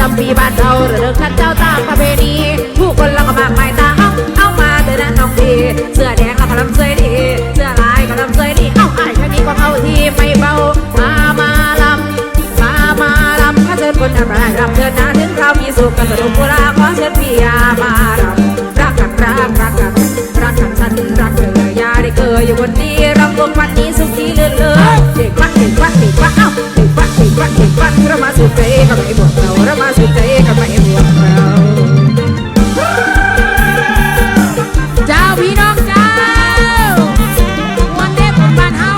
จำปีบ้านเราเรื่องขันเจ้าตามประเพณีผู้คนเราก็มากมายตาเอาเอามาเดินนะน้องดีเสื้อแดงเราก็ลำเสยดีเสื้อลายก็ลำเสยดีเอ้าไอ้ายแค่นี้ก็เอาที่ไม่เบามามาลำมามาลำข้าเชิญคนทำอะไรรำเชิญนะถึงเรามีสุขกันสนุกโบราขอเชิญพี่ยามารำรักกันรักรักกันรักกันฉันรักเธออย่าได้เกยอยู่บนนี้รำวงวันนี้สุขีเลื่อนเลยเด็กวัดเด็กวัดเด็กวัดเอ้า เด็กวัดเด็กวัดเรามาสุดใจกับไอ้พวกเราเรามาสุดใจกับไอ้พวกเราเจ้าพี่น้องเจ้าวันเด็กคนบ้านเฮา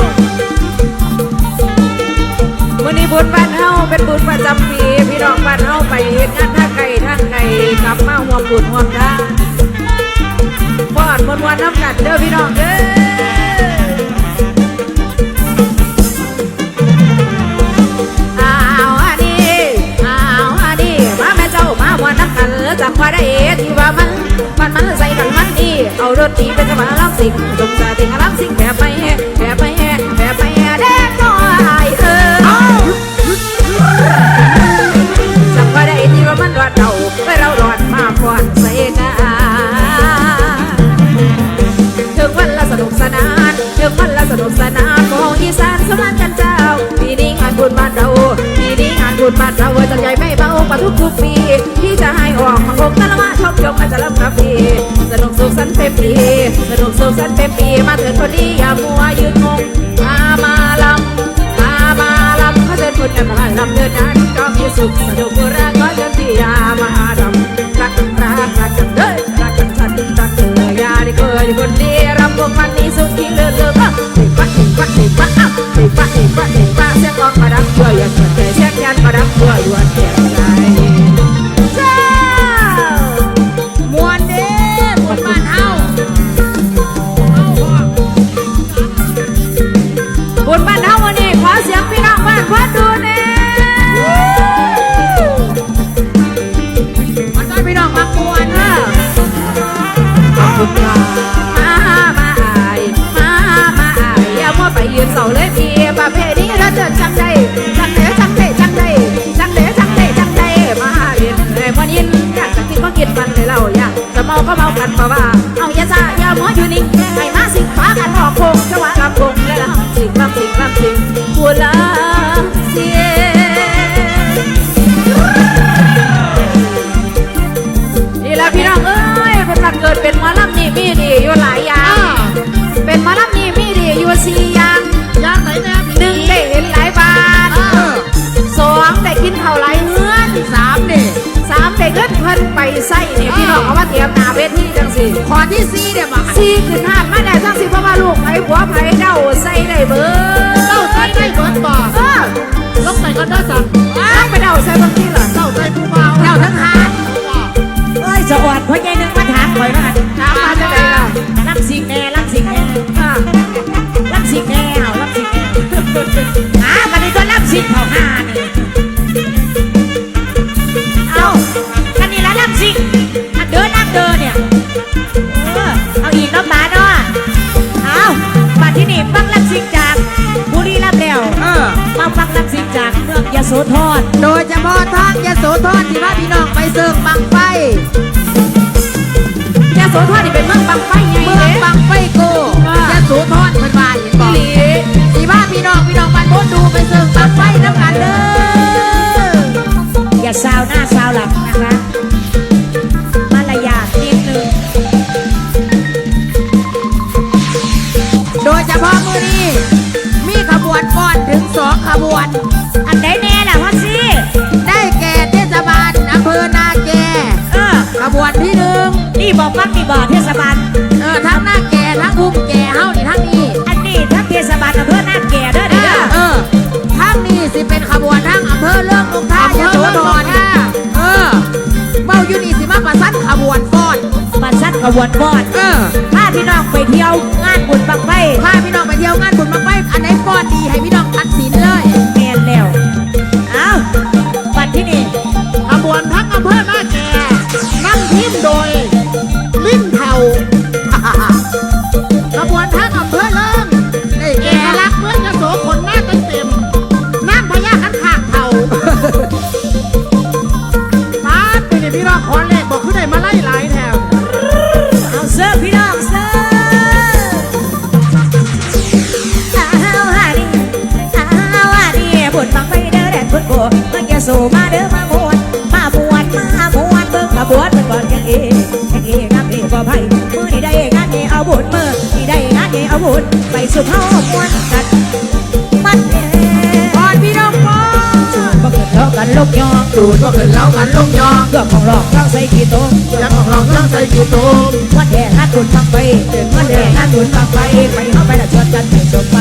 วันนี้บุญบ้านเฮาเป็นบุญประจำปีพี่น้องบ้านเฮาไปเฮ็ดงานท่าไกลทาไกลกลับมาห่วงบุญห่วงทางพอดมวนวันน้ำกันเด้อพี่น้องเด้อ บุญบ้านเราจัดใหญ่ไม่เบากว่าทุกทุกปีที่จะให้ออกมาคงตะละมาชมยกอาจะรับกาแฟสนุกสุขสันต์เต็มปีสนุกสุขสันต์เต็มปีมาเถิดคนดีอย่ามัวยืนงงมามาลำมามาลำเขาเดินคนกันมาลำเดินนั้นก็มีสุขสนุกรักก็เดินที่ยามาดำรักกันรักรักกันเด้อรักกันฉันรักเธอยาได้เคยคนดีรำวงวันนี้สุขีเลื่อนเลื่อนเด็กปัดเด็กปัดเด็กปัดเด็กปัดเด็กปัดเด็กปัดเสียงร้องมาดังเพื่อยันเพื่อใจเสีย เสียนี่แหละพี่น้องเอ้ยเป็นวันเกิดเป็นหมอลำนี่มีดีอยู่หลายอย่าง เป็นหมอลำนี่มีดีอยู่สี่อย่างยางไหนแน่หนึ่งได้เห็นหลายบ้านเออสองได้กินข้าวหลายเฮือนสามนี่สามได้เงินเพิ่นไปใส่นี่พี่น้องเอามาเตรียมหน้าเวทีจังสิขอที่สี่เดี๋ยวมา มาซัดขบวนบอดเออพาพี่น้องไปเที่ยวงานบุญบังไฟพาพี่น้องไปเที่ยวงานบุญบังไฟอันไหนฟ้อนดีให้พี่น้อง ดไปสู่เฮามวนกันมันเอก่อนพี่น้องฟ้อดบ่เกิดเล้วกันลกยองดูดว่าขึ้นแล้วกันลกยองเรื่องของหลอกเราใส่กี่ตรงยังของเราต้องใส่กี่ตูมวันแห่งานบุญบังไฟวันแห่งานบุญบังไปไปเข้าไปละชวนกันไปชมไป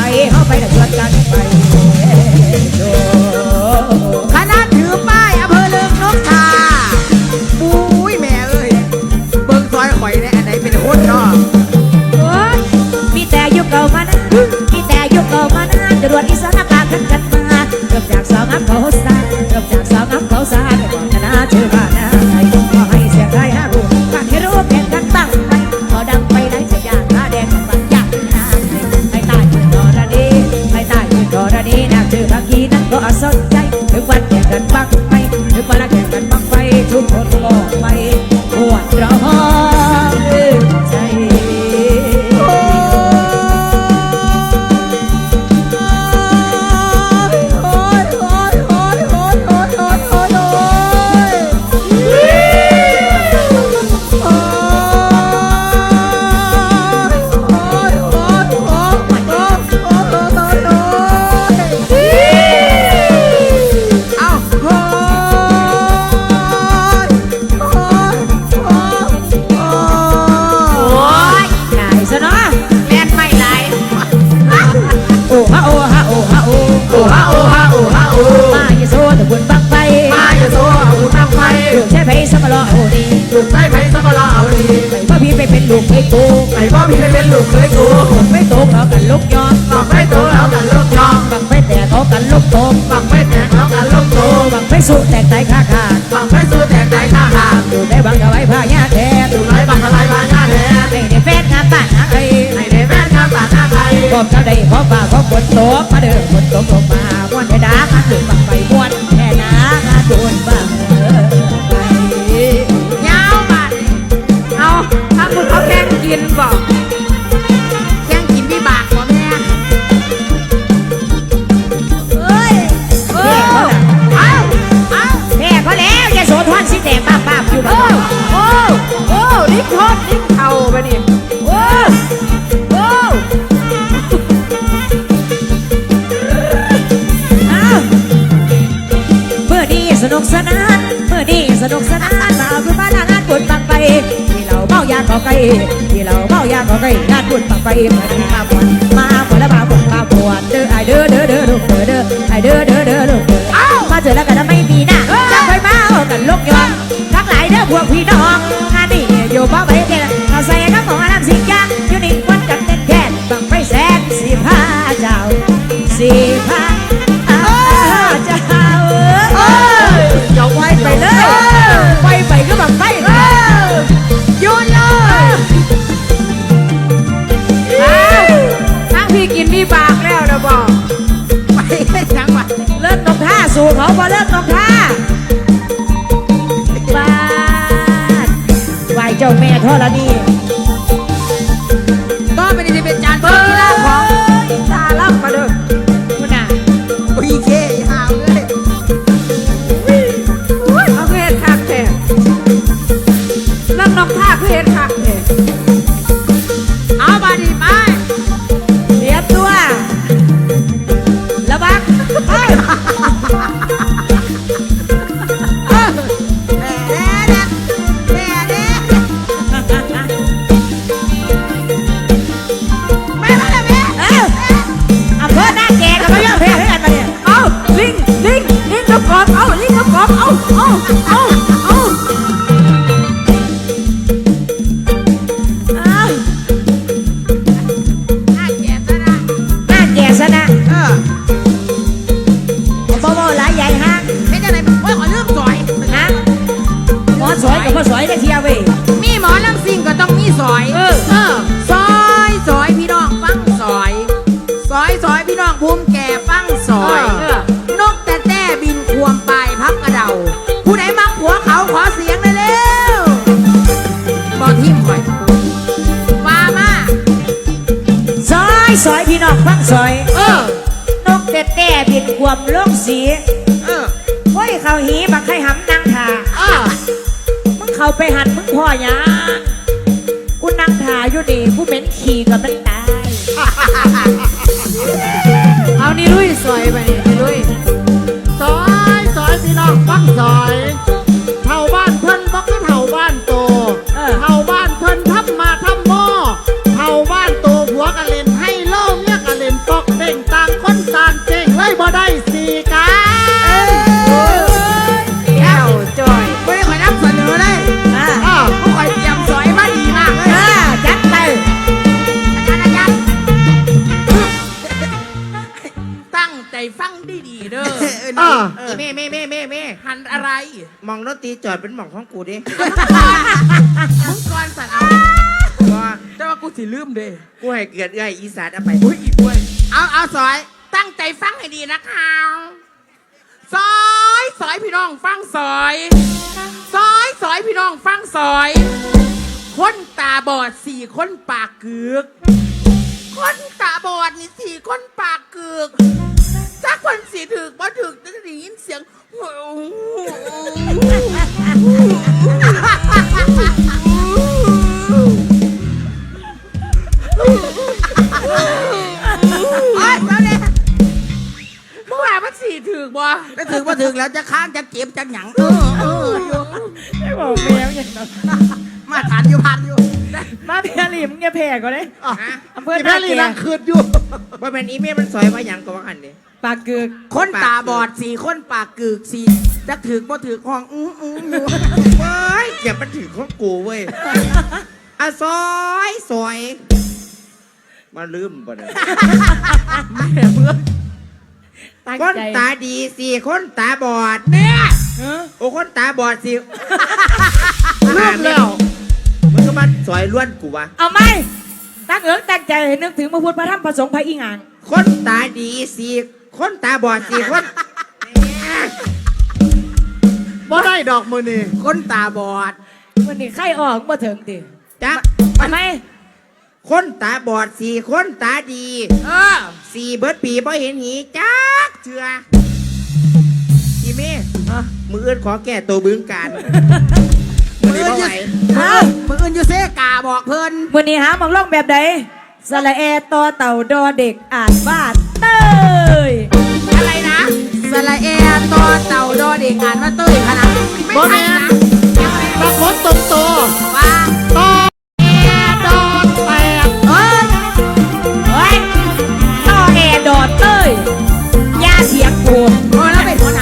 โอ้ฮาโอฮาโอ้ฮาโอ้มาอย่าโซ่แต่บุญบังไฟมาอย่าโซ่เอาหุ่นนั่งไฟลูกใช้ไฟสมรอโอ้ดีลูกใช้ไฟสมรอเอาดีไปพ่อพี่ไปเป็นลูกไอ้กูไอ้พ่อพี่ไม่เป็นลูกเคยกูลูกไม่โตเขากันลูกยอมบอกไม่โตแล้วกันลูกยองบังไม่แต่เขากันลูกโตมบอกไม่แตกแล้วกันลูกโตบังไม่สู้แตกไตขาขาดบอกไม่สู้แตกใจข้าหางอยู่ในบังกะไว้ผ้าญาแาไทยพร้อมจะได้ขอฝ่าขอฝนตกมาเดินฝนตกลงมาม้วนให้ดา กสนานเมื่อดีสนุกสนานมาคือบ้านงานบุญบังไปที่เราเมายาขอไก่ที่เราเมายาขอไก่งานบุญบังไปเมื่อนี้มาบวชมาบวชแล้วมาบวชมาบวชเด้อไอเด้อเด้อเด้อลูกเด้อเด้อไอเด้อเด้อเด้อลูกเด้อามาเจอแล้วกันไม่มีหน้าจะไปมาเอากันลูกยองทั้งหลายเด้อพวกพี่น้องงานนี้อยู่บ้าไปเด้อเอาใส่น้ำหมอน้ำสิงยางอยู่นี่วันกันเต้นแค่บังไปแสนสิบห้าเจ้าสิ เจ้าแม่ธรณี พี่น้องฟังซอย ซอยซอยพี่น้องภูมิแก่ฟังซอย วามลงสีเออโอ้ยเขาหีบักให้หำนางทาเออมึงเข้าไปหันมึงพ่อหยังกูนั่งทาอยู่ดีกูเหม็นขี่กับมันตาย เอานี่ลุยสวยไปนี่ ฟังดีๆเด้ออ่าเม่เม่เม่เม่เม่หันอะไรมองรถตีจอดเป็นหม่องของกูดิมึงก่อนสัตว์เอาว่าแต่ว่ากูสิลืมเด้กูให้เกิดเอื้อยอีสานเอาไปอุ้ยอีกด้วยเอาเอาซอย ตั้งใจฟังให้ดีนะคะซอยซอยพี่น้องฟังซอยซอยซอยพี่น้องฟังซอย คนตาบอดสี่คนปากกึกคนตาบอดนี่สี่คนปากกึกถ้า คนสีถึกบ่ถึกจะได้ยินเสียงโอ๊ยเจ้าเนี่ยเมื่อวานมันสีถึกบ่ก็ถึงว่าถึงแล้วจะค้างจะเก็บจะหยังเออเอออยู่ไม่บอกแมวอย่างนั้นมาทานอยู่พันอยู่มาเพียรีมึงอย่าแพ้ก็ได้อะอำเภอพี่หแพน้าลีแก่นั่งคืดอยู่ ว่าเป็นอีเมลมันสอยว่าหยังก็ว่าอันนี้ ปากกึกคนตาบอดสี่คนปากกึกสี่จะถึกบ่ถึกห้อง อื้ออื้ออยู่เว้ยอย่ามันถึงของกูเว้ยอะซอยซอยมาลืมบ่เนี่ยแม่เพื่อนตั้งคนใจตาดีสี่คนตาบอดเนี่ยเออโอ้คนตาบอดสี่เริ่มแล้วมันก็มาซอยล้วนกูวะเอาไหมตั้งเอิงตั้งใจให้นึกถึงพระพุทธพระธรรมพระสงฆ์พระอีหงางคนตาดีสี่ คนตาบอดสี่คน บ่ได้ดอกมือนี่คนตาบอดวันนี้ไข้ออกมาถึงติจ้ะทำไมคนตาบอดสี่คนตาดีเออสี่เบิร์ดปีพอเห็นหีจักเถื่ออีเม่มืออื่นขอแก้ตัวบึงการมือนี้บ่ไหวเอามืออื่นอยู่เซกาบอกเพิ่นวันนี้หาหมองล่องแบบใดสระแอต่อเต่าดอเด็กอ่านบ้านเต้ยอะไรนะ สระเอตอเต่าดอเด็กอ่านว่าตุ้ยพะนะไม่ใช่นะตะโกนตรงโตว่าตอแอดอแตกเอ้ยเอ้ยตอแอดอเต้ยยาเสียงกูโอแล้วเป็นหัวหน้าหัวหน้